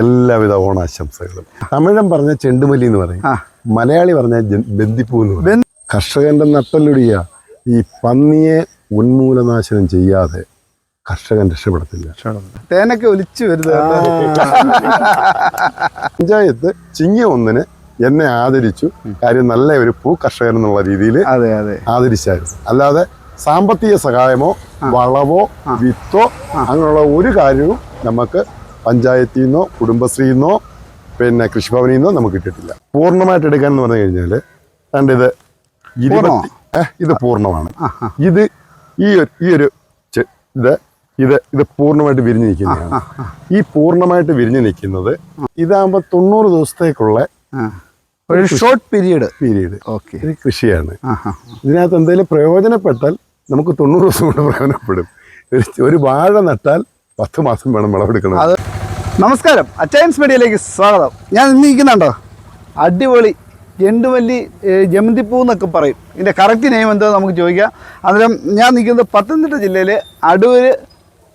എല്ലാവിധ ഓണാശംസകളും. തമിഴൻ പറഞ്ഞ ചെണ്ടുമല്ലി എന്ന് പറയും. മലയാളി പറഞ്ഞ ബന്ദിപ്പൂ എന്ന് പറയും. കർഷകന്റെ നട്ടലൊടിയ ഈ പന്നിയെ ഉന്മൂലനാശനം ചെയ്യാതെ കർഷകൻ രക്ഷപ്പെടത്തില്ല. തേനൊക്കെ ഒലിച്ചു വരുത പഞ്ചായത്ത് ചിങ്ങ ഒന്നിന് എന്നെ ആദരിച്ചു. കാര്യം നല്ല ഒരു പൂ കർഷകൻ എന്നുള്ള രീതിയിൽ ആദരിച്ചായിരുന്നു. അല്ലാതെ സാമ്പത്തിക സഹായമോ വളവോ വിത്തോ അങ്ങനെയുള്ള ഒരു കാര്യവും നമുക്ക് പഞ്ചായത്തിൽ നിന്നോ കുടുംബശ്രീയിൽ നിന്നോ പിന്നെ കൃഷിഭവനിൽ നിന്നോ നമുക്ക് കിട്ടിയിട്ടില്ല. പൂർണമായിട്ട് എടുക്കാൻ എന്ന് പറഞ്ഞു കഴിഞ്ഞാൽ രണ്ട് ഇത് ഇരുപത്തി ഇത് പൂർണമാണ്. ഇത് ഈ ഒരു ഈ ഒരു ഇത് ഇത് ഇത് പൂർണമായിട്ട് വിരിഞ്ഞു നിൽക്കുന്നതാണ്. ഈ പൂർണമായിട്ട് വിരിഞ്ഞു നിൽക്കുന്നത് ഇതാകുമ്പോൾ തൊണ്ണൂറ് ദിവസത്തേക്കുള്ള ഒരു ഷോർട്ട് പീരീഡ് പീരീഡ് ഓക്കെ ഇത് കൃഷിയാണ്. ഇതിനകത്ത് എന്തെങ്കിലും പ്രയോജനപ്പെട്ടാൽ നമുക്ക് തൊണ്ണൂറ് ദിവസം കൊണ്ട് പ്രയോജനപ്പെടും. ഒരു- വാഴ നട്ടാൽ പത്ത് മാസം വേണം വിളവെടുക്കണം. നമസ്കാരം. അച്ചയൻസ് മീഡിയയിലേക്ക് സ്വാഗതം. ഞാൻ ഇന്ന് ഇരിക്കുന്നുണ്ടോ? അടിപൊളി ജെണ്ടുമല്ലി ജമന്തിപ്പൂ എന്നൊക്കെ പറയും. ഇതിന്റെ കറക്റ്റ് നെയിം എന്താ നമുക്ക് ചോദിക്കാം. അന്നേരം ഞാൻ നിൽക്കുന്നത് പത്തനംതിട്ട ജില്ലയിലെ അടൂര്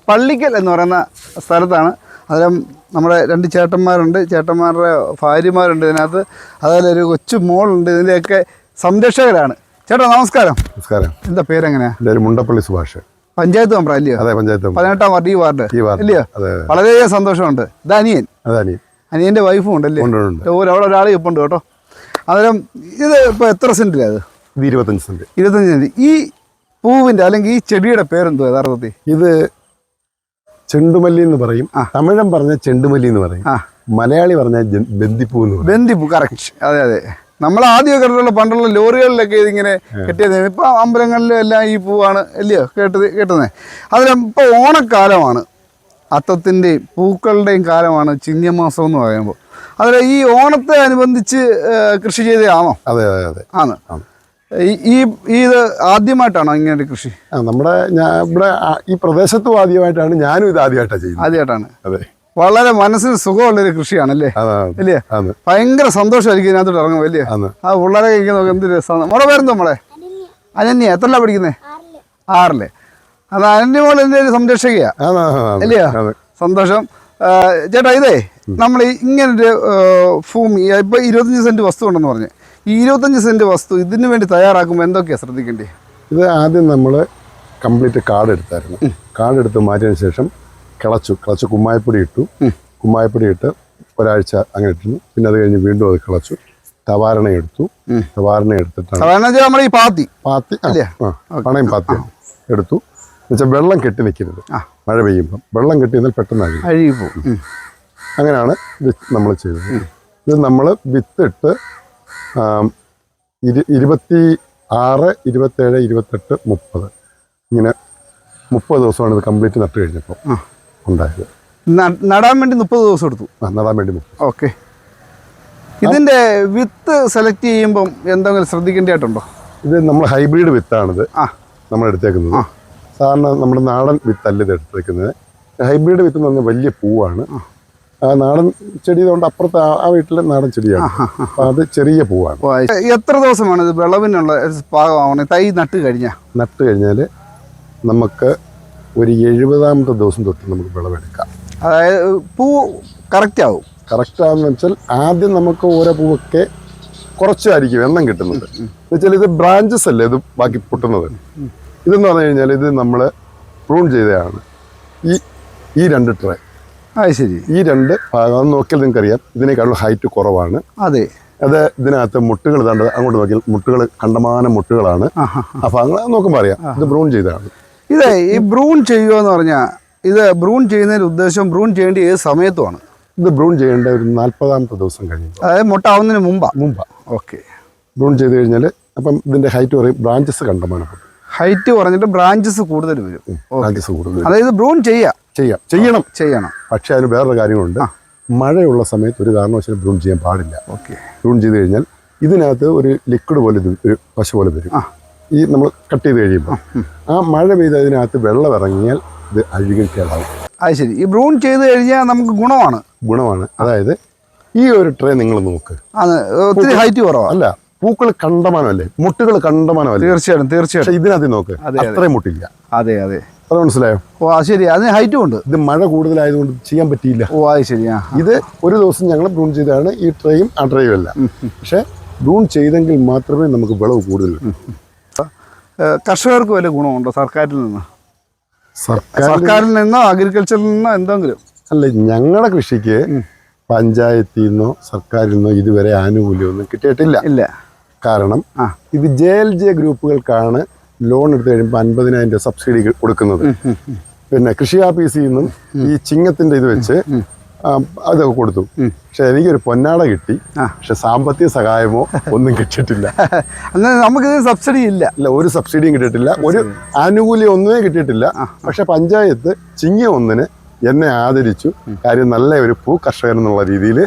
പള്ളിക്കൽ എന്ന് പറയുന്ന സ്ഥലത്താണ്. അന്നേരം നമ്മുടെ രണ്ട് ചേട്ടന്മാരുണ്ട്. ചേട്ടന്മാരുടെ ഭാര്യമാരുണ്ട് ഇതിനകത്ത്. അതുപോലെ ഒരു കൊച്ചു മോളുണ്ട്. ഇതിന്റെയൊക്കെ സംരക്ഷകരാണ്. ചേട്ടാ നമസ്കാരം. നമസ്കാരം. എന്താ പേരെങ്ങനെയാണ് എന്റെ ഒരു മുണ്ടപ്പള്ളി സുഭാഷ്. പഞ്ചായത്ത് മെമ്പർ അല്ലയോ? അതെ പഞ്ചായത്ത്. പതിനെട്ടാം വാർഡ് ഈ വാർഡ്. അതെ വളരെയധികം സന്തോഷമുണ്ട്. ഇത് അനിയൻ. അതാണ് അനിയന്റെ വൈഫും ഉണ്ടല്ലേ അവിടെ ഒരാൾ ഇപ്പുണ്ട് കേട്ടോ. അന്നേരം ഇത് ഇപ്പൊ എത്ര സെന്റിലാ അത് ഇത് ഇരുപത്തഞ്ച് സെന്റ്. ഇരുപത്തഞ്ച് സെന്റ്. ഈ പൂവിന്റെ അല്ലെങ്കിൽ ഈ ചെടിയുടെ പേരെന്തോ യഥാർത്ഥത്തിൽ? ഇത് ചെണ്ടുമല്ലി എന്ന് പറയും. തമിഴം പറഞ്ഞ ചെണ്ടുമല്ലി എന്ന് പറയും. ആ. മലയാളി പറഞ്ഞ ബന്ദിപ്പൂ എന്ന് പറയും. ബന്ദിപ്പൂ കറക്റ്റ് അതെ അതെ. നമ്മൾ ആദ്യമൊക്കെ കണ്ടിട്ടുള്ള പണ്ടുള്ള ലോറികളിലൊക്കെ ഇതിങ്ങനെ കെട്ടിയത്. ഇപ്പം അമ്പലങ്ങളിലും എല്ലാം ഈ പൂവാണ് അല്ലയോ കേട്ടത് കേട്ടുന്നത് അതിലും ഇപ്പോൾ ഓണക്കാലമാണ്. അത്തത്തിന്റെയും പൂക്കളുടെയും കാലമാണ് ചിങ്ങമാസം എന്ന് പറയുമ്പോൾ അതിൽ ഈ ഓണത്തെ അനുബന്ധിച്ച് കൃഷി ചെയ്തതാണോ അതെ അതെ അതെ. ആണ്. ഈ ഇത് ആദ്യമായിട്ടാണോ ഇങ്ങനെ കൃഷി? നമ്മുടെ ഇവിടെ ഈ പ്രദേശത്തും ആദ്യമായിട്ടാണ് ഞാനും ഇത് ആദ്യമായിട്ടാണ് ചെയ്യുന്നത്. ആദ്യമായിട്ടാണ്. അതെ. വളരെ മനസ്സിന് സുഖമുള്ളൊരു കൃഷിയാണല്ലേ? അല്ലേ? ഭയങ്കര സന്തോഷമായിരിക്കും ഇതിനകത്തോട്ട് ഇറങ്ങും വലിയ ആണ്. ആ പിള്ളേരെ കഴിക്കാൻ നോക്കി എന്ത് രസമാണ് മോളെ പേരെന്തോ മോളെ? അനന്യ. എത്രല്ല പഠിക്കുന്നേ? ആറിൽ. അത് അനന്യ മോൾ എന്റെ ഒരു സംരക്ഷകയാ. അല്ലയോ സന്തോഷം. ചേട്ടാ ഇതേ നമ്മൾ ഇങ്ങനൊരു ഒരു ഭൂമി ഇപ്പൊ ഇരുപത്തഞ്ച് സെന്റ് വസ്തു ഉണ്ടെന്ന് പറഞ്ഞു. ഈ ഇരുപത്തഞ്ച് സെന്റ് വസ്തു ഇതിനു വേണ്ടി തയ്യാറാക്കുമ്പോൾ എന്തൊക്കെയാണ് ശ്രദ്ധിക്കേണ്ടത് ഇത് ആദ്യം നമ്മൾ കംപ്ലീറ്റ് കാർഡ് എടുത്തായിരുന്നു. കാർഡ് എടുത്ത് മാറ്റിയതിന് ശേഷം കിളച്ചു കിളച്ച് കുമ്മായപ്പൊടി ഇട്ടു. കുമ്മായപ്പൊടി ഇട്ട് ഒരാഴ്ച അങ്ങനെ ഇട്ടു പിന്നെ അത് കഴിഞ്ഞ് വീണ്ടും അത് കിളച്ചു. തവാരണ എടുത്തു. തവാരണ എടുത്തിട്ടാണ് നമ്മുടെ ഈ പാത്തി. പാത്തി പണയും പാത്തി എടുത്തു. എന്നുവെച്ചാൽ വെള്ളം കെട്ടി നിൽക്കരുത് മഴ പെയ്യുമ്പം. വെള്ളം കെട്ടി നിന്നാൽ പെട്ടെന്ന് അഴുകി. പോകും. അങ്ങനെയാണ് നമ്മൾ ചെയ്തത്. ഇത് നമ്മൾ വിത്തിട്ട് ഇരു ഇരുപത്തി ആറ് ഇരുപത്തേഴ് ഇരുപത്തെട്ട് മുപ്പത്. ഇങ്ങനെ മുപ്പത് ദിവസമാണ് ഇത് കംപ്ലീറ്റ് നട്ട് കഴിഞ്ഞപ്പോൾ. ഉണ്ടായത്. നടാൻ വേണ്ടി മുപ്പത് ദിവസം എടുത്തു. നടാൻ വേണ്ടി ഓക്കെ. ഇതിന്റെ വിത്ത് സെലക്ട് ചെയ്യുമ്പം എന്തെങ്കിലും ശ്രദ്ധിക്കേണ്ടതായിട്ടുണ്ടോ? ഇത് നമ്മൾ ഹൈബ്രിഡ് വിത്താണിത്. ആ. നമ്മൾ എടുത്തേക്കുന്നത്. സാധാരണ നമ്മുടെ നാടൻ വിത്തല്ല ഇത് എടുത്തേക്കുന്നത്. ഹൈബ്രിഡ് വിത്ത് എന്ന് പറഞ്ഞാൽ വലിയ പൂവാണ്. ആ. നാടൻ ചെടി കൊണ്ട് അപ്പുറത്ത് ആ- വീട്ടിലെ നാടൻ ചെടിയാണ്. അത് ചെറിയ പൂവാണ്. എത്ര ദിവസമാണ് ഇത് വിളവിനുള്ള പാകമാവണേ? തൈ നട്ട് കഴിഞ്ഞാൽ നട്ട് കഴിഞ്ഞാൽ നമുക്ക് ഒരു എഴുപതാമത്തെ ദിവസം തൊട്ട് നമുക്ക് വിളവെടുക്കാം. അതായത് പൂ കറക്റ്റ് ആവും. കറക്റ്റ് ആവുന്ന വെച്ചാൽ ആദ്യം നമുക്ക് ഓരോ പൂവൊക്കെ കുറച്ചായിരിക്കും എണ്ണം കിട്ടുന്നത്. എന്നുവെച്ചാൽ ഇത് ബ്രാഞ്ചസ് അല്ലേ ഇത് ബാക്കി പൊട്ടുന്നത്? ഇതെന്ന് പറഞ്ഞു കഴിഞ്ഞാൽ ഇത് നമ്മൾ പ്രൂൺ ചെയ്തതാണ്. ഈ ഈ രണ്ട് ട്രേ അത് ശരി. ഈ രണ്ട് ഭാഗം നോക്കിയാൽ നിങ്ങൾക്കറിയാം. ഇതിനേക്കാളും ഹൈറ്റ് കുറവാണ്. അതെ. അത് ഇതിനകത്ത് മുട്ടുകൾ ഇതാണ്ട് അങ്ങോട്ട് നോക്കിയാൽ മുട്ടുകൾ കണ്ടമാനം മുട്ടുകളാണ്. ആ ഭാഗങ്ങൾ നോക്കുമ്പോൾ അറിയാം. ഇത് ബ്രൂൺ ചെയ്തതാണ്. ഇത് ഈ ബ്രൂൺ ചെയ്യുക എന്ന് പറഞ്ഞാൽ ഇത് ബ്രൂൺ ചെയ്യുന്നതിന്റെ ഉദ്ദേശം ബ്രൂൺ ചെയ്യേണ്ട ഏത് സമയത്തുമാണ്? ഇത് ബ്രൂൺ ചെയ്യേണ്ട ഒരു നാൽപ്പതാമത്തെ ദിവസം കഴിഞ്ഞു. അതായത് മുട്ടാവുന്നതിന് മുമ്പാണ് മുമ്പാ? മുമ്പാ. ഓക്കെ. ബ്രൂൺ ചെയ്ത് കഴിഞ്ഞാൽ അപ്പം ഇതിന്റെ ഹൈറ്റ് പറയും ബ്രാഞ്ചസ് കണ്ടമാനം ഹൈറ്റ് കുറഞ്ഞിട്ട് ബ്രാഞ്ചസ് കൂടുതൽ വരും. ബ്രാഞ്ചസ് കൂടുതൽ അതായത് ബ്രൂൺ ചെയ്യാം. ചെയ്യാം. ചെയ്യണം. ചെയ്യണം. പക്ഷേ അതിന് വേറൊരു കാര്യമുണ്ട്. മഴയുള്ള സമയത്ത് ഒരു കാരണവശാലും ബ്രൂൺ ചെയ്യാൻ പാടില്ല. ഓക്കെ. ബ്രൂൺ ചെയ്ത് കഴിഞ്ഞാൽ ഇതിനകത്ത് ഒരു ലിക്വിഡ് പോലെ ഒരു പശ പോലെ വരും. ഈ നമ്മൾ കട്ട് ചെയ്ത് കഴിയുമ്പോൾ ആ മഴ പെയ്ത് അതിനകത്ത് വെള്ളം ഇറങ്ങിയാൽ ഇത് അഴുകി കേടാവും അത് ശരി. ഈ ബ്രൂൺ ചെയ്ത് കഴിഞ്ഞാൽ നമുക്ക് ഗുണമാണ്. ഗുണമാണ്. അതായത് ഈ ഒരു ട്രേ നിങ്ങൾ നോക്ക്. ഒത്തിരി ഹൈറ്റ് കുറവാണ് അല്ല പൂക്കൾ കണ്ടമാനമല്ലേ? മുട്ടുകൾ കണ്ടമാനമല്ലേ? തീർച്ചയായിട്ടും തീർച്ചയായിട്ടും. ഇതിനകത്ത് നോക്ക്. അതെ, അതെ. അത്രയും മുട്ടില്ല. അതെ അതെ. അത് മനസ്സിലായോ? ഓ ശരി. അതിന് ഹൈറ്റും ഉണ്ട്. ഇത് മഴ കൂടുതലായതുകൊണ്ട് ചെയ്യാൻ പറ്റിയില്ല. ഓ അത് ശരിയാ ഇത് ഒരു ദിവസം ഞങ്ങൾ ബ്രൂൺ ചെയ്താണ് ഈ ട്രേയും ആ ട്രേയും അല്ല. പക്ഷെ ബ്രൂൺ ചെയ്തെങ്കിൽ മാത്രമേ നമുക്ക് വിളവ് ഏ, കർഷകർക്ക് വല്ല ഗുണമുണ്ടോ സർക്കാരിൽ നിന്ന്? സർക്കാരിൽ നിന്നോ അഗ്രികൾച്ചറിൽ നിന്നോ എന്തെങ്കിലും? അല്ല ഞങ്ങളുടെ കൃഷിക്ക് പഞ്ചായത്തിൽ നിന്നോ സർക്കാരിൽ നിന്നോ ഇതുവരെ ആനുകൂല്യമൊന്നും കിട്ടിയിട്ടില്ല. ഇല്ല. കാരണം. ഇത് ജെ എൽ ജെ ഗ്രൂപ്പുകൾക്കാണ് ലോൺ എടുത്തു കഴിയുമ്പോൾ അൻപതിനായിരം രൂപ സബ്സിഡി കൊടുക്കുന്നത്. പിന്നെ കൃഷി ഓഫീസിൽ നിന്നും ഈ ചിങ്ങത്തിന്റെ ഇത് വെച്ച് അതൊക്കെ കൊടുത്തു. പക്ഷെ എനിക്കൊരു പൊന്നാട കിട്ടി. പക്ഷെ സാമ്പത്തിക സഹായമോ ഒന്നും കിട്ടിയിട്ടില്ല. അങ്ങനെ നമുക്ക് സബ്സിഡി ഇല്ല. അല്ല ഒരു സബ്സിഡിയും കിട്ടിയിട്ടില്ല. ഒരു ആനുകൂല്യം ഒന്നുമേ കിട്ടിയിട്ടില്ല. പക്ഷെ പഞ്ചായത്ത് ചിങ്ങ ഒന്നിന് എന്നെ ആദരിച്ചു. കാര്യം നല്ല ഒരു പൂ കർഷകൻ എന്നുള്ള രീതിയിൽ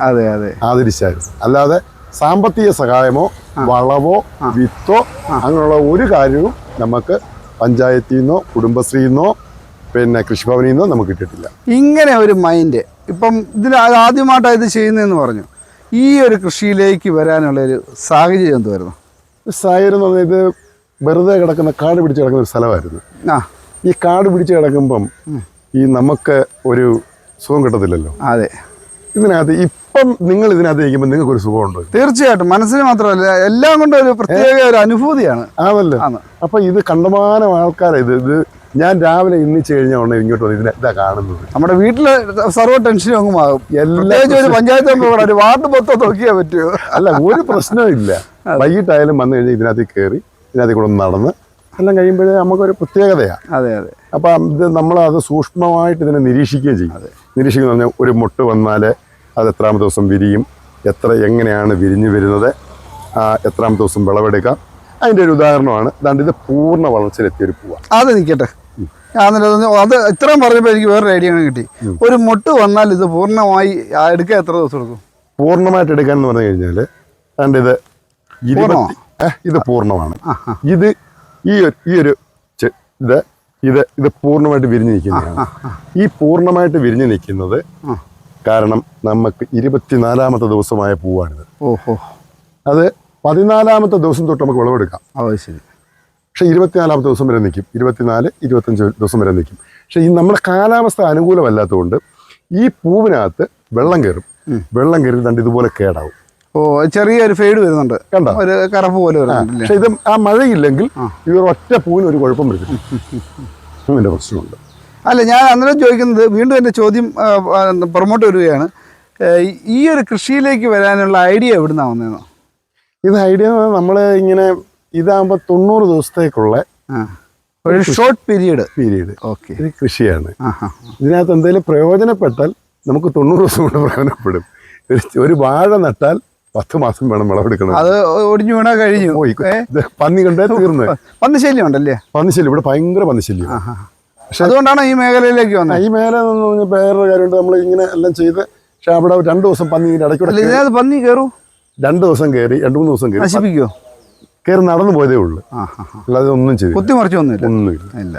ആദരിച്ചായിരുന്നു. അല്ലാതെ സാമ്പത്തിക സഹായമോ വളവോ വിത്തോ അങ്ങനെയുള്ള ഒരു കാര്യവും നമുക്ക് പഞ്ചായത്തിൽ നിന്നോ കുടുംബശ്രീയിൽ നിന്നോ പിന്നെ കൃഷിഭവനിൽ നിന്നോ നമുക്ക് കിട്ടിയിട്ടില്ല. ഇങ്ങനെ ഒരു മൈൻഡ് ഇപ്പം ഇതിൽ ആദ്യമായിട്ടാണ് ഇത് ചെയ്യുന്നതെന്ന് പറഞ്ഞു. ഈ ഒരു കൃഷിയിലേക്ക് വരാനുള്ള ഒരു സാഹചര്യം എന്തുവായിരുന്നു? സാഹചര്യം എന്ന് പറഞ്ഞാൽ ഇത് വെറുതെ കിടക്കുന്ന കാട് പിടിച്ച് കിടക്കുന്ന ഒരു സ്ഥലമായിരുന്നു. ആ. ഈ കാട് പിടിച്ച് കിടക്കുമ്പം ഈ നമുക്ക് ഒരു സുഖം കിട്ടത്തില്ലല്ലോ. അതെ. ഇതിനകത്ത് ഇപ്പം നിങ്ങൾ ഇതിനകത്ത് ഇരിക്കുമ്പോൾ നിങ്ങൾക്ക് ഒരു സുഖമുണ്ട്. തീർച്ചയായിട്ടും. മനസ്സിന് മാത്രമല്ല എല്ലാം കൊണ്ടും ഒരു പ്രത്യേക ഒരു അനുഭൂതിയാണ്. ആണല്ലോ? ആണ്. അപ്പൊ ഇത് കണ്ടമാനം ആൾക്കാരെ ഇത്. ഇത് ഞാൻ രാവിലെ ഇന്നിച്ച് കഴിഞ്ഞ ഉടനെ ഇങ്ങോട്ട് വന്ന് ഇതിനെ ഇതാ കാണുന്നത്. നമ്മുടെ വീട്ടിൽ സർവ ടെൻഷനും അങ്ങ് മാറും. എല്ലാ പഞ്ചായത്ത് ഒരു വാർഡ് മൊത്തം നോക്കിയാൽ പറ്റുമോ അല്ല ഒരു പ്രശ്നവും ഇല്ല. വൈകിട്ടായാലും വന്നു കഴിഞ്ഞാൽ ഇതിനകത്ത് കയറി ഇതിനകത്ത് കൂടെ നടന്ന് എല്ലാം കഴിയുമ്പോഴേ നമുക്കൊരു പ്രത്യേകതയാണ് അതെ അതെ. അപ്പം ഇത് നമ്മൾ അത് സൂക്ഷ്മമായിട്ട് ഇതിനെ നിരീക്ഷിക്കുകയും ചെയ്യും. നിരീക്ഷിക്കുന്ന പറഞ്ഞാൽ ഒരു മുട്ട് വന്നാൽ അത് എത്രാമത്തെ ദിവസം വിരിയും എത്ര എങ്ങനെയാണ് വിരിഞ്ഞു വരുന്നത് ആ, എത്രാമത്തെ ദിവസം വിളവെടുക്കാം. അതിന്റെ ഒരു ഉദാഹരണമാണ്. അതാണ്ട് ഇത് പൂർണ വളർച്ചയിലെത്തിയ ഒരു പൂവാണ് അത് നിൽക്കട്ടെ ഞാനത് അത് ഇത്രയും പറഞ്ഞപ്പോൾ എനിക്ക് വേറൊരു ഐഡിയ കിട്ടി. ഒരു മുട്ട് വന്നാൽ ഇത് പൂർണമായി എടുക്കാൻ എത്ര ദിവസം എടുക്കും? പൂർണമായിട്ട് എടുക്കാൻ എന്ന് പറഞ്ഞു കഴിഞ്ഞാൽ എന്റെ ഇത് ഇത് പൂർണമാണ്. ഇത് ഈ ഒരു ഈ ഒരു ഇത് ഇത് ഇത് പൂർണമായിട്ട് വിരിഞ്ഞു നിൽക്കുന്നതാണ്. ഈ പൂർണമായിട്ട് വിരിഞ്ഞു നിൽക്കുന്നത് കാരണം നമുക്ക് ഇരുപത്തിനാലാമത്തെ ദിവസമായ പൂവാണിത്. ഓഹോ. അത് പതിനാലാമത്തെ ദിവസം തൊട്ട് നമുക്ക് വിളവെടുക്കാം. ശരി. പക്ഷേ ഇരുപത്തിനാലാമത്തെ ദിവസം വരെ നിൽക്കും ഇരുപത്തിനാല് ഇരുപത്തഞ്ച് ദിവസം വരെ നിൽക്കും പക്ഷേ ഈ നമ്മുടെ കാലാവസ്ഥ അനുകൂലമല്ലാത്തതുകൊണ്ട് ഈ പൂവിനകത്ത് വെള്ളം കയറും. വെള്ളം കയറി കണ്ട് ഇതുപോലെ കേടാവും. ഓ ചെറിയൊരു ഫെയ്ഡ് വരുന്നുണ്ട്. കണ്ടോ? ഒരു കറപ്പ് പോലെ വരുന്നുണ്ടല്ലേ പക്ഷേ ഇത് ആ മഴയില്ലെങ്കിൽ ഇവർ ഒറ്റ പൂവിന് ഒരു കുഴപ്പം വരും അങ്ങനെ പ്രശ്നമുണ്ട്. അല്ല ഞാൻ അന്നേരം ചോദിക്കുന്നത് വീണ്ടും എന്റെ ചോദ്യം പുറമോട്ട് വരികയാണ്. ഈ ഒരു കൃഷിയിലേക്ക് വരാനുള്ള ഐഡിയ എവിടുന്നാണ് വന്നതെന്നോ ഇത് ഐഡിയ നമ്മൾ ഇങ്ങനെ ഇതാകുമ്പോൾ തൊണ്ണൂറ് ദിവസത്തേക്കുള്ള ഒരു ഷോർട്ട് പീരീഡ് പീരീഡ് ഓക്കെ ഇത് കൃഷിയാണ്. ഇതിനകത്ത് എന്തെങ്കിലും പ്രയോജനപ്പെട്ടാൽ നമുക്ക് തൊണ്ണൂറ് ദിവസം കൊണ്ട് പ്രയോജനപ്പെടും. ഒരു- വാഴ നട്ടാൽ പത്ത് മാസം വേണം വിളവെടുക്കണം. അത് ഒടിഞ്ഞു വീണാ കഴിഞ്ഞു. പോയി. പന്നി കണ്ടേ പന്നി പന്നിശല്യം ഉണ്ടല്ലേ പന്നിശല്യം. ഇവിടെ ഭയങ്കര പന്നിശല്യം. അതുകൊണ്ടാണ് ഈ മേഖലയിലേക്ക് വന്നത് ഈ മേഖല പറഞ്ഞാൽ വേറൊരു കാര്യമുണ്ട്. നമ്മൾ ഇങ്ങനെ എല്ലാം ചെയ്ത് പക്ഷെ അവിടെ രണ്ടു ദിവസം പന്നി ഇടയ്ക്കൂടെ പന്നി കയറൂ? രണ്ട് ദിവസം കയറി രണ്ട് മൂന്ന് ദിവസം കയറി. നശിപ്പിക്കുമോ കയറി നടന്നു പോയതേ ഉള്ളൂ. അല്ലാതെ ഒന്നും ചെയ്തു കുത്തിമറിച്ച് ഒന്നുമില്ല ഒന്നുമില്ല ഇല്ല.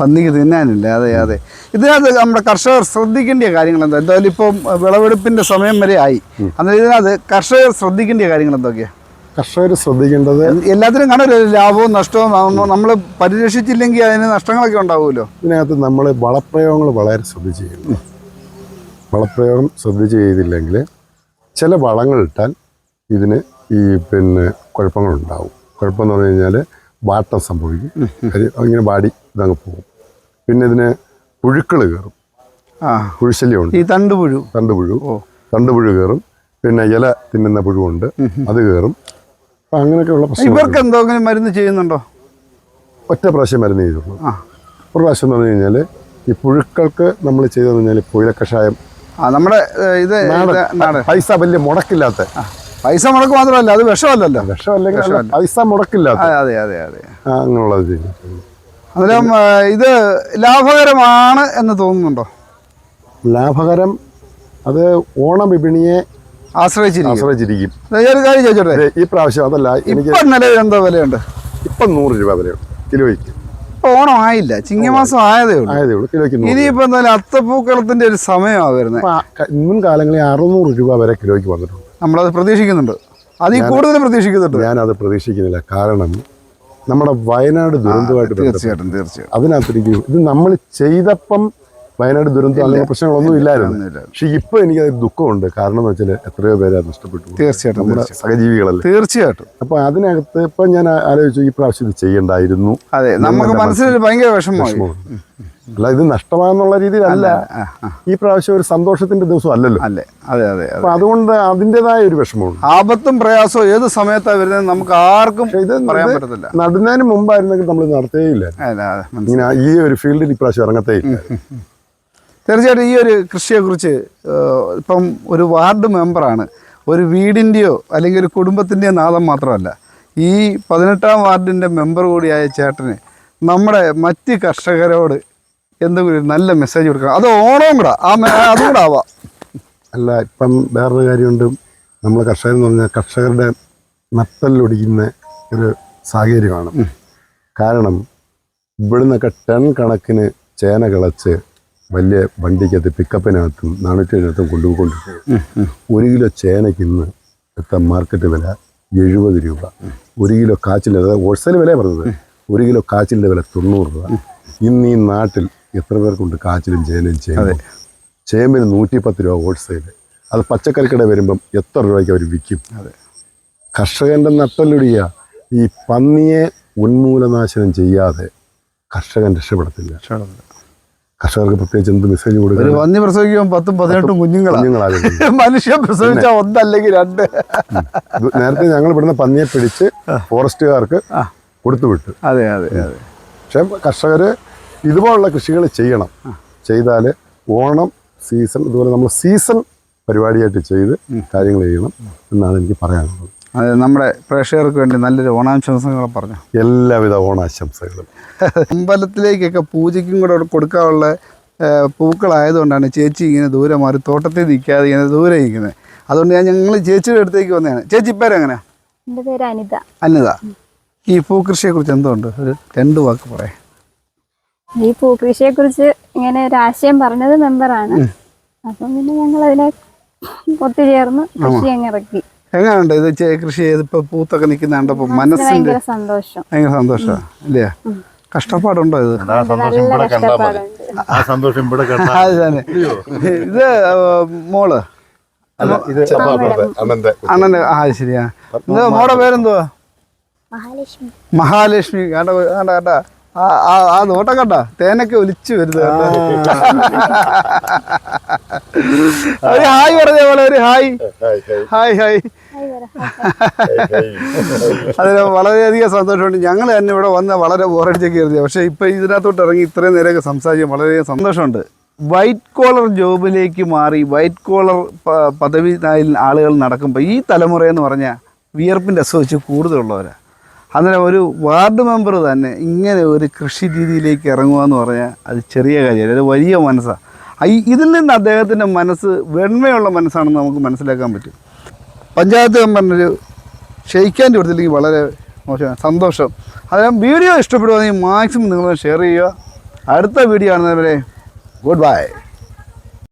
പന്നിക്ക് തിന്നാനില്ല. അതെ അതെ. ഇതിനകത്ത് നമ്മുടെ കർഷകർ ശ്രദ്ധിക്കേണ്ട കാര്യങ്ങൾ എന്താ എന്തായാലും ഇപ്പം വിളവെടുപ്പിന്റെ സമയം വരെ ആയി. അന്നേരം ഇതിനകത്ത് കർഷകർ ശ്രദ്ധിക്കേണ്ട കാര്യങ്ങൾ എന്തൊക്കെയാ? കർഷകർ ശ്രദ്ധിക്കേണ്ടത് എല്ലാത്തിനും കാണാൻ ലാഭവും നഷ്ടവും നമ്മൾ പരിരക്ഷിച്ചില്ലെങ്കിൽ അതിന് നഷ്ടങ്ങളൊക്കെ ഉണ്ടാവുമല്ലോ. ഇതിനകത്ത് നമ്മൾ വളപ്രയോഗങ്ങൾ വളരെ ശ്രദ്ധിച്ച് ചെയ്യുന്നു വളപ്രയോഗം ശ്രദ്ധിച്ച് ചെയ്തില്ലെങ്കിൽ ചില വളങ്ങൾ ഇട്ടാൽ ഇതിന് ഈ പിന്നെ കുഴപ്പങ്ങളുണ്ടാവും. കുഴപ്പം എന്ന് പറഞ്ഞു കഴിഞ്ഞാൽ വാട്ടം സംഭവിക്കും. ഇങ്ങനെ വാടി ഇതങ്ങ് പോകും. പിന്നെ ഇതിന് പുഴുക്കൾ കയറും. ആ. പുഴുശല്യമുണ്ട്. ഈ തണ്ടുപുഴു തണ്ട് പുഴു. തണ്ട് പുഴു കയറും. പിന്നെ ഇല തിന്നുന്ന പുഴുവുണ്ട്. അത് കയറും. അപ്പം അങ്ങനെയൊക്കെയുള്ള പ്രശ്നം ഇവർക്ക് എന്തെങ്കിലും മരുന്ന് ചെയ്യുന്നുണ്ടോ? ഒറ്റ പ്രാവശ്യം മരുന്ന് ചെയ്തുള്ളൂ. ഒരു പ്രാവശ്യം എന്ന് പറഞ്ഞു കഴിഞ്ഞാൽ ഈ പുഴുക്കൾക്ക് നമ്മൾ ചെയ്തതെന്ന് പറഞ്ഞാൽ പുഴ കഷായം നമ്മുടെ ഇത് പൈസ വലിയ മുടക്കില്ലാത്ത പൈസ മുടക്ക് മാത്രമല്ല അത് വിഷമല്ലല്ലോ വിഷമല്ലെങ്കിൽ പൈസ മുടക്കില്ല അതെ അതെ അതെ അങ്ങനെയുള്ളത് അന്നേരം ഇത് ലാഭകരമാണ് എന്ന് തോന്നുന്നുണ്ടോ? ലാഭകരം അത് ഓണ വിപണിയെ ആശ്രയിച്ചിരിക്കും. ആശ്രയിച്ചിരിക്കും. ഞാനൊരു കാര്യം ചോദിച്ചോട്ടെ? ഈ പ്രാവശ്യം അതല്ല എനിക്ക് നിലവിൽ എന്തോ വിലയുണ്ട്? ഇപ്പം നൂറ് രൂപ വിലയുണ്ട് കിലോയ്ക്ക്. ഓണം ആയില്ല ചിങ്ങമാസം ആയതേ ഉള്ളൂ. ആയതേ ഉള്ളൂ കിലോയ്ക്ക് നൂറ് ഇനിയിപ്പോ എന്തായാലും അത്തപ്പൂക്കളത്തിന്റെ ഒരു സമയമാണ് വരുന്നത്. ഇന്നും കാലങ്ങളിൽ അറുന്നൂറ് രൂപ വരെ കിലോയ്ക്ക് വന്നിട്ടുണ്ട്. നമ്മളത് പ്രതീക്ഷിക്കുന്നുണ്ട്. അതിൽ കൂടുതൽ പ്രതീക്ഷിക്കുന്നുണ്ട്. ഞാനത് പ്രതീക്ഷിക്കുന്നില്ല. കാരണം നമ്മുടെ വയനാട് ദുരന്തമായിട്ട് തീർച്ചയായിട്ടും തീർച്ചയായിട്ടും. അതിനകത്തിരിക്കും. ഇത് നമ്മൾ ചെയ്തപ്പം വയനാട് ദുരന്തം അല്ലെങ്കിൽ പ്രശ്നങ്ങളൊന്നും ഇല്ലായിരുന്നു. പക്ഷെ ഇപ്പൊ എനിക്ക് അത് ദുഃഖമുണ്ട്. കാരണം എന്ന് വെച്ചാൽ എത്രയോ പേര് അത് നഷ്ടപ്പെട്ടു. തീർച്ചയായിട്ടും നമ്മുടെ സഹജീവികളല്ലേ? തീർച്ചയായിട്ടും. അപ്പൊ അതിനകത്ത് ഇപ്പൊ ഞാൻ ആലോചിച്ചു ഈ പ്രാവശ്യം ഇത് ചെയ്യണ്ടായിരുന്നു. അതെ നമുക്ക് മനസ്സിൽ ഭയങ്കര വിഷമമായി. അല്ല ഇത് നഷ്ടമാണെന്നുള്ള രീതിയിലല്ല. ഈ പ്രാവശ്യം ഒരു സന്തോഷത്തിന്റെ ദിവസം അല്ലല്ലോ. അല്ലേ അതെ അതെ അപ്പൊ അതുകൊണ്ട് അതിന്റെതായ ഒരു വിഷമമുണ്ട്. ആപത്തും പ്രയാസവും ഏത് സമയത്താണ് വരുന്നത് നമുക്ക് ആർക്കും ഇത് പറയാൻ പറ്റത്തില്ല. നടുന്നതിന് മുമ്പായിരുന്നെങ്കിൽ നമ്മൾ നടത്തേയില്ല. ഇങ്ങനെ ഈ ഒരു ഫീൽഡിൽ ഇപ്രാവശ്യം ഇറങ്ങത്തേ തീർച്ചയായിട്ടും ഈ ഒരു കൃഷിയെക്കുറിച്ച് കുറിച്ച് ഇപ്പം ഒരു വാർഡ് മെമ്പറാണ്. ഒരു വീടിന്റെയോ അല്ലെങ്കിൽ ഒരു കുടുംബത്തിന്റെയോ നാദം മാത്രമല്ല. ഈ പതിനെട്ടാം വാർഡിന്റെ മെമ്പർ കൂടിയായ ചേട്ടന് നമ്മുടെ മറ്റ് കർഷകരോട് എന്തെങ്കിലും ഒരു നല്ല മെസ്സേജ് കൊടുക്കണം. അത് ഓണവും കൂടെ. ആ അതും കൂടെ ആവാം. അല്ല ഇപ്പം വേറൊരു കാര്യമുണ്ട്. നമ്മൾ കർഷകർ എന്ന് പറഞ്ഞാൽ കർഷകരുടെ നട്ടല്ലൊടിക്കുന്ന ഒരു സാഹചര്യമാണ്. കാരണം ഇവിടുന്നൊക്കെ ടൺ കണക്കിന് ചേന കിളച്ച് വലിയ വണ്ടിക്കകത്ത് പിക്കപ്പിനകത്തും നാനൂറ്റിനകത്തും കൊണ്ടുപോയിക്കൊണ്ടിരിക്കും ഒരു കിലോ ചേനയ്ക്ക് ഇന്ന് ഇത്ത മാർക്കറ്റ് വില? എഴുപത് രൂപ. ഒരു കിലോ കാച്ചിലിന്റെ അതായത് ഹോൾസെയിൽ വില പറഞ്ഞത്. ഒരു കിലോ കാച്ചിലിന്റെ വില തൊണ്ണൂറ് രൂപ. ഇന്ന് ഈ നാട്ടിൽ എത്ര പേർക്കുണ്ട്? കാച്ചിലും ചേനയും ചേമ്പും. ചേമ്പിന് നൂറ്റിപ്പത്ത് രൂപ ഹോൾസെയിൽ. അത് പച്ചക്കറിക്കട വരുമ്പം എത്ര രൂപയ്ക്ക് അവർ വിൽക്കും? അതെ. കർഷകന്റെ നട്ടലൊടിയ ഈ പന്നിയെ ഉന്മൂലനാശനം ചെയ്യാതെ കർഷകൻ രക്ഷപ്പെടത്തില്ല. കർഷകർക്ക് പ്രത്യേകിച്ച് എന്ത് മെസ്സേജ് കൊടുക്കുക പന്നി പ്രസവിക്കുമ്പോൾ പത്തും പതിനെട്ടും കുഞ്ഞുങ്ങളാണ് മനുഷ്യൻ പ്രസവിച്ച ഒന്നല്ലെങ്കിൽ രണ്ട്. നേരത്തെ ഞങ്ങൾ ഇവിടുന്ന് പന്നിയെ പിടിച്ച് ഫോറസ്റ്റുകാർക്ക് കൊടുത്തു വിട്ടു അതെ അതെ അതെ. പക്ഷെ കർഷകർ ഇതുപോലുള്ള കൃഷികൾ ചെയ്യണം. ചെയ്താൽ ഓണം സീസൺ ഇതുപോലെ നമ്മൾ സീസൺ പരിപാടിയായിട്ട് ചെയ്ത് കാര്യങ്ങൾ ചെയ്യണം എന്നാണ് എനിക്ക് പറയാനുള്ളത്. അതെ നമ്മുടെ പ്രേക്ഷകർക്ക് വേണ്ടി നല്ലൊരു ഓണാശംസകൾ പറഞ്ഞു? എല്ലാവിധ ഓണാശംസകളും. അമ്പലത്തിലേക്കൊക്കെ പൂജയ്ക്കും കൂടെ കൊടുക്കാനുള്ള പൂക്കളായതുകൊണ്ടാണ് ചേച്ചി ഇങ്ങനെ ദൂരെ മാറി തോട്ടത്തിൽ നിൽക്കാതെ ഇങ്ങനെ ദൂരെ നിൽക്കുന്നത് അതുകൊണ്ട് ഞാൻ ഞങ്ങൾ ചേച്ചിയുടെ അടുത്തേക്ക് വന്നതാണ്. ചേച്ചി പേരെങ്ങനെ എന്റെ പേര് അനിത. അനിത. ഈ പൂക്കൃഷിയെക്കുറിച്ച് എന്തുണ്ട്? ഒരു രണ്ട് വാക്ക് പറയാം. ഈ പൂക്കൃഷിയെ കുറിച്ച് ഇങ്ങനെ ഒരു ആശയം പറഞ്ഞത് മെമ്പറാണ് അപ്പം പിന്നെ ഞങ്ങൾ അതിനെ ഒത്തുചേർന്ന് കൃഷി അങ്ങ് ഇറക്കി. എങ്ങനെയുണ്ട് ഇത് ചെ- കൃഷി ചെയ്ത് ഇപ്പോൾ പൂത്തൊക്കെ നിൽക്കുന്ന കണ്ടപ്പോൾ മനസ്സിന് സന്തോഷം. ഭയങ്കര സന്തോഷം അല്ലേ? കഷ്ടപ്പാടുണ്ടോ ഇത്? സന്തോഷം ഇവിടെ ഇത് മോൾ? അണ്ണന്റെ അണ്ണന്റെ ആ ശരിയാ. ഇത് മോടെ പേരെന്തുവാ? മഹാലക്ഷ്മി. മഹാലക്ഷ്മി. കണ്ട കണ്ട കണ്ട? ആ നോട്ടം കണ്ട? തേനൊക്കെ ഒലിച്ചു വരുന്നത് ഹായ് പറഞ്ഞ പോലെ ഒരു ഹായ്. Hi hi. അതിന് വളരെയധികം സന്തോഷമുണ്ട്. ഞങ്ങൾ തന്നെ ഇവിടെ വന്ന് വളരെ ബോറടിച്ചൊക്കെ കരുതി പക്ഷേ ഇപ്പം ഇതിനകത്തോട്ട് ഇറങ്ങി ഇത്രയും നേരമൊക്കെ സംസാരിക്കാൻ വളരെയധികം സന്തോഷമുണ്ട്. വൈറ്റ് കോളർ ജോബിലേക്ക് മാറി വൈറ്റ് കോളർ പദവി ആളുകൾ നടക്കുമ്പോൾ ഈ തലമുറ എന്ന് പറഞ്ഞാൽ വിയർപ്പിന്റെ അസുഖിച്ച് കൂടുതലുള്ളവരാണ് അന്നേരം ഒരു വാർഡ് മെമ്പർ തന്നെ ഇങ്ങനെ ഒരു കൃഷി രീതിയിലേക്ക് ഇറങ്ങുക എന്ന് പറഞ്ഞാൽ അത് ചെറിയ കാര്യമല്ല അത് വലിയ മനസ്സാണ് ഇതിൽ നിന്ന് അദ്ദേഹത്തിന്റെ മനസ്സ് വെണ്മയുള്ള മനസ്സാണെന്ന് നമുക്ക് മനസ്സിലാക്കാൻ പറ്റും. പഞ്ചായത്ത് മെമ്പറിനൊരു ക്ഷയിക്കാൻ കൊടുത്തില്ലെങ്കിൽ വളരെ മോശമാണ് സന്തോഷം. അന്നേരം വീഡിയോ ഇഷ്ടപ്പെടുകയാണെങ്കിൽ മാക്സിമം നിങ്ങൾ ഷെയർ ചെയ്യുക. അടുത്ത വീഡിയോ ആണെന്നവരെ ഗുഡ് ബൈ